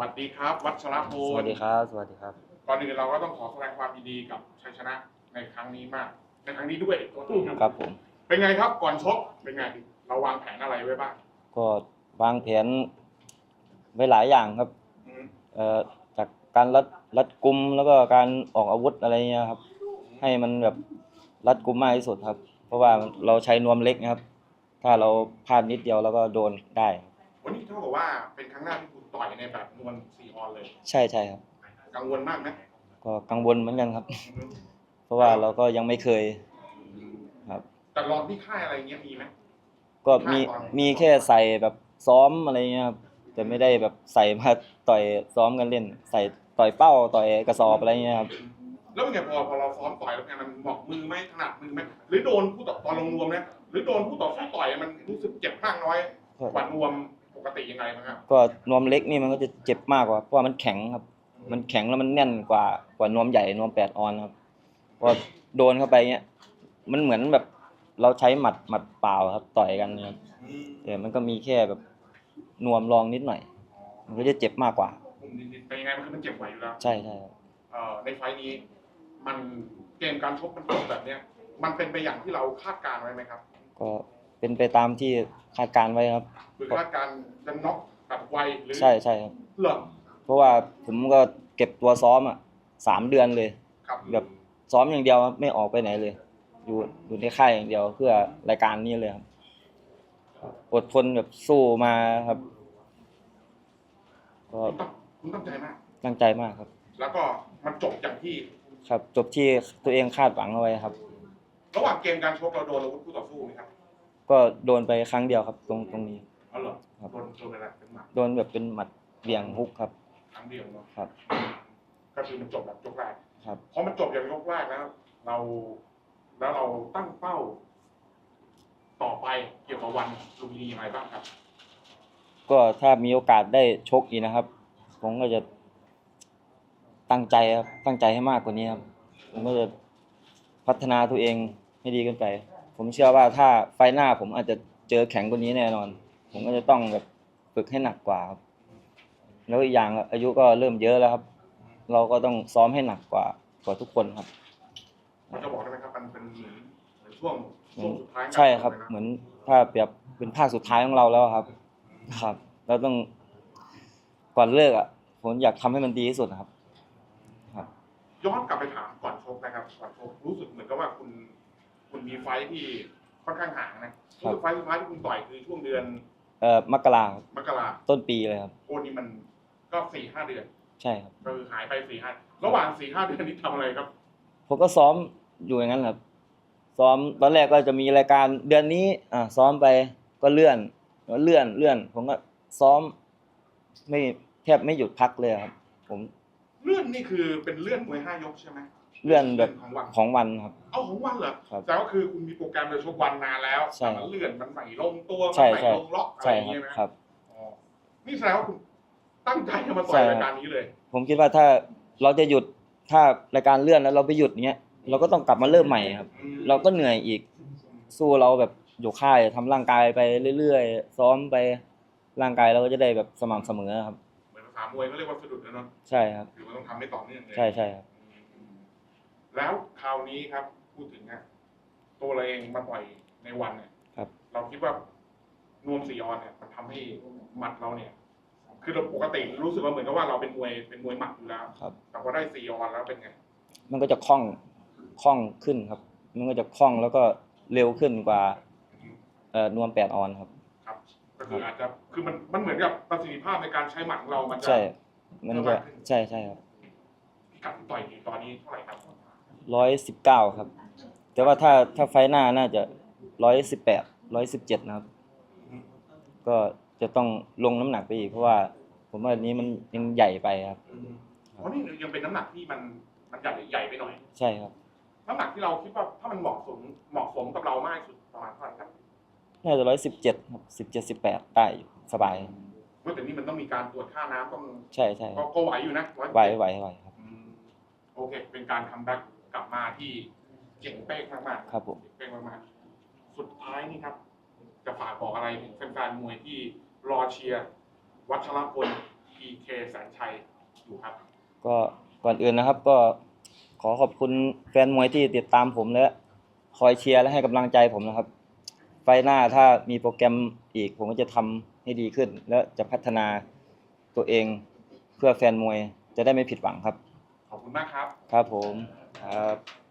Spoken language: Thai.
วัสดีครับ วัชรพลสวัสดีครับ สวัสดีครับ ก่อนอื่นเราก็ต้องขอแสดงความยินดีกับชัยชนะในครั้งนี้มาก ในครั้งนี้ด้วยตัวทีครับครับผม เป็นไงครับก่อนชกเป็นไงเราวางแผนอะไรไว้บ้าง ก็วางแผนไว้หลายอย่างครับอืมเอ่อจากการรัดรัดกุมแล้วก็การออกอาวุธอะไรเงี้ยครับ ให้มันแบบรัดกุมมากที่สุดครับ เพราะว่าเราใช้นวมเล็กนะครับ ถ้าเราพลาดนิดเดียวแล้วก็โดนได้ครับวันนี้เท่ากับว่าเป็นครั้งแรกที่คุณ ต่อยในแบบนวลสี่ออนเลย ใช่ใช่ครับ กังวลมากไหมก็กังวลเหมือนกันครับอืมเพราะว่าเราก็ยังไม่เคย ครับ แต่รองที่ค่ายอะไรเงี้ยมีไหม ก็มีมีแค่ใส่แบบซ้อมอะไรเงี้ยครับแต่ไม่ได้แบบใส่มาต่อยซ้อมกันเล่น ใส่ต่อยเป้าต่อยกระสอบอะไรเงี้ยครับ แล้วเป็นไงพอพอเราซ้อมต่อยแล้วไงมันเหมาะมือไหมถนัดมือไหมหรือโดนผู้ต่อตอนลงรวมเนี่ยหรือโดนผู้ต่อสู้ต่อยมันรู้สึกเจ็บมากน้อยกว่านวมป กติยังไงบ้างครับก็นวมเล็กนี่มันก็จะเจ็บมากกว่าเพราะว่ามันแข็งครับ มันแข็งแล้วมันแน่นกว่ากว่านวมใหญ่นวมแปดออนครับพอโดนเข้าไปเงี้ยมันเหมือนแบบเราใช้หมัดหมัดเปล่าครับต่อยกันครับอืมแต่มันก็มีแค่แบบนวมรองนิดหน่อย มันก็จะเจ็บมากกว่า ผมนิดๆเป็นยังไงมันคือมันเจ็บไหวอยู่แล้วใช่ใช่ครับเอ่อในไฟล์นี้ มันเกมการชกมันจบแบบเนี้ยมันเป็นไปอย่างที่เราคาดการณ์ไว้ไหมครับ ก็ เป็นไปตามที่คาดการณ์ไว้ครับ คือคาดการณ์จะน็อกแบบไวหรือใช่ใช่ครับ เหรอเพราะว่าผมก็เก็บตัวซ้อมอะสามเดือนเลย ครับแบบ ซ้อมอย่างเดียวครับไม่ออกไปไหนเลย อยู่อยู่ในค่ายอย่างเดียวเพื่อรายการนี้เลยครับอดทนแบบสู้มาครับก็คุณตั้งคุณตั้งใจมาก ตั้งใจมากครับ แล้วก็มันจบอย่างที่ ครับ จบที่ตัวเองคาดหวังเอาไว้ครับ ระหว่างเกมการชกเราโดนอาวุธคู่ต่อสู้ไหมครับ ก็โดนไปครั้งเดียวครับ ตรงตรงนี้เอาเหรอครับ โดนโดนอะไรเป็นหมัดโดนแบบเป็นหมัดเบี่ยงฮุกครับ ครั้งเดียวเนาะครับ ก็คือมันจบแบบยกแรกครับ พอมันจบอย่างยกแรกแล้ว เราแล้วเราตั้งเป้า ต่อไปเกี่ยวกับวันลุมพินียังไงบ้างครับ ก็ถ้ามีโอกาสได้ชกอีกนะครับ ผมก็จะตั้งใจครับตั้งใจให้มากกว่านี้ครับ ผมก็จะพัฒนาตัวเองให้ดีขึ้นไป ผมเชื่อว่าถ้าไฟล์หน้าผมอาจจะเจอแข็งกว่านี้แน่นอน ผมก็จะต้องแบบฝึกให้หนักกว่าครับแล้วอีกอย่างอายุก็เริ่มเยอะแล้วครับ เราก็ต้องซ้อมให้หนักกว่ากว่าทุกคนครับมันจะบอกได้ไหมครับมันเป็นเหมือนเหมือนช่วงช่วงสุดท้ายใช่ครับเลยนะเหมือนถ้าเปรียบเป็นภาคสุดท้ายของเราแล้วครับ ครับ เราต้องก่อนเลิกอะผมอยากทำให้มันดีที่สุดนะครับ ครับ ย้อนกลับไปถามก่อนชกนะครับก่อนชกรู้สึกเหมือนกับว่าคุณคุณ มีไฟท์ที่ค่อนข้างห่างนะรู้สึกไฟท์สุดท้ายที่คุณต่อยคือช่วงเดือนเอ่อมกราครับมกราต้นปีเลยครับ โอ้นี่มันก็สี่ห้าเดือนใช่ครับ ก็คือหายไปสี่ห้าระหว่างสี่ห้าเดือนนี้ทำอะไรครับ ผมก็ซ้อมอยู่อย่างนั้นครับ ซ้อมตอนแรกก็จะมีรายการเดือนนี้ อ่าซ้อมไปก็เลื่อนแล้วเลื่อนเลื่อน ผมก็ซ้อม ไม่แทบไม่หยุดพักเลยครับ ผมเลื่อนนี่คือเป็นเลื่อนมวยห้ายกใช่ไหม เลื่อนแบบของวันของวันครับ เอาของวันเหรอครับแต่ก็คือคุณมีโปรแกรมจะชกวันนานแล้วใช่แต่มันเลื่อนมันใหม่ลงตัวมัใช่ใหม่ใช่ ลงล็อกอะไรใช่อย่างครับเงี้ยไหมครับ อ๋อนี่แสดงว่าคุณตั้งใจจะมาต่ใช่อยครับรายการนี้เลย ผมคิดว่าถ้าเราจะหยุดถ้ารายการเลื่อนแล้วเราไปหยุดเงี้ยเราก็ต้องกลับมาเริ่มใหม่ครับ อืมเราก็เหนื่อยอีกสู้เราแบบอยู่ค่ายทำร่างกายไปเรื่อยๆ ซ้อมไปร่างกายเราก็จะได้แบบสม่ำเสมอครับ เหมือนภาษามวยเขาเรียกว่าสะดุดนะเนาะใช่ครับ คือมันต้องทำให้ต่อเนื่องเลย ใช่ใช่ครับอืม แล้วคราวนี้ครับพูดถึงนะตัวเราเองมาต่อยในวันเนี่ยครับ เราคิดว่านวมสีออนเนี่ยมันทำให้หมัดเราเนี่ย คือเราปกติรู้สึกว่าเหมือนกับว่าเราเป็นมวยเป็นมวยหมัดอยู่แล้วครับแต่พอได้สีออนแล้วเป็นไง มันก็จะคล่องคล่องขึ้นครับ มันก็จะคล่องแล้วก็เร็วขึ้นกว่าเอ่อนวมแปดออนครับ ครับก็คืออาจจะคือมันมันเหมือนกับประสิทธิภาพในการใช้หมัดของเรามันจะใช่มันจะใช่ใช่ครับพิกัดที่ต่อยอยู่ตอนนี้เท่าไหร่ครับ ร้อยสิบเก้าครับ แต่ว่าถ้าถ้าไฟล์หน้าน่าจะร้อยสิบแปดร้อยสิบเจ็ดนะครับ ก็จะต้องลงน้ำหนักไปอีกเพราะว่าผมว่าอันนี้มันยังใหญ่ไปครับอ๋อนี่ยังเป็นน้ำหนักที่มันมันใหญ่ใหญ่ไปหน่อย ใช่ครับ น้ำหนักที่เราคิดว่าถ้ามันเหมาะสมเหมาะสมกับเรามากที่สุดประมาณเท่าไหร่ครับน่าจะร้อยสิบเจ็ดครับสิบเจ็ดสิบแปดได้อยู่สบาย เมื่อแต่นี่มันต้องมีการตรวจค่าน้ำต้องใช่ใช่คก็รับก็ไหวอยู่นะ100ไหวไหวไหวครับ อืมโอเค เป็นการคัมแบ็ก กลับมาที่เจ๋งเป๊กมากๆครับผมเจ๋งเป๊กมากๆสุดท้ายนี่ครับ จะฝากบอกอะไรถึงแฟนๆมวยที่รอเชียร์วัชรพล PK แสนชัยอยู่ครับ ก็ก่อนอื่นนะครับก็ขอขอบคุณแฟนมวยที่ติดตามผมและคอยเชียร์และให้กำลังใจผมนะครับ ไฟล์หน้าถ้ามีโปรแกรมอีกผมก็จะทำให้ดีขึ้น และจะพัฒนาตัวเองเพื่อแฟนมวยจะได้ไม่ผิดหวังครับ ขอบคุณมากครับ ครับผม ครับ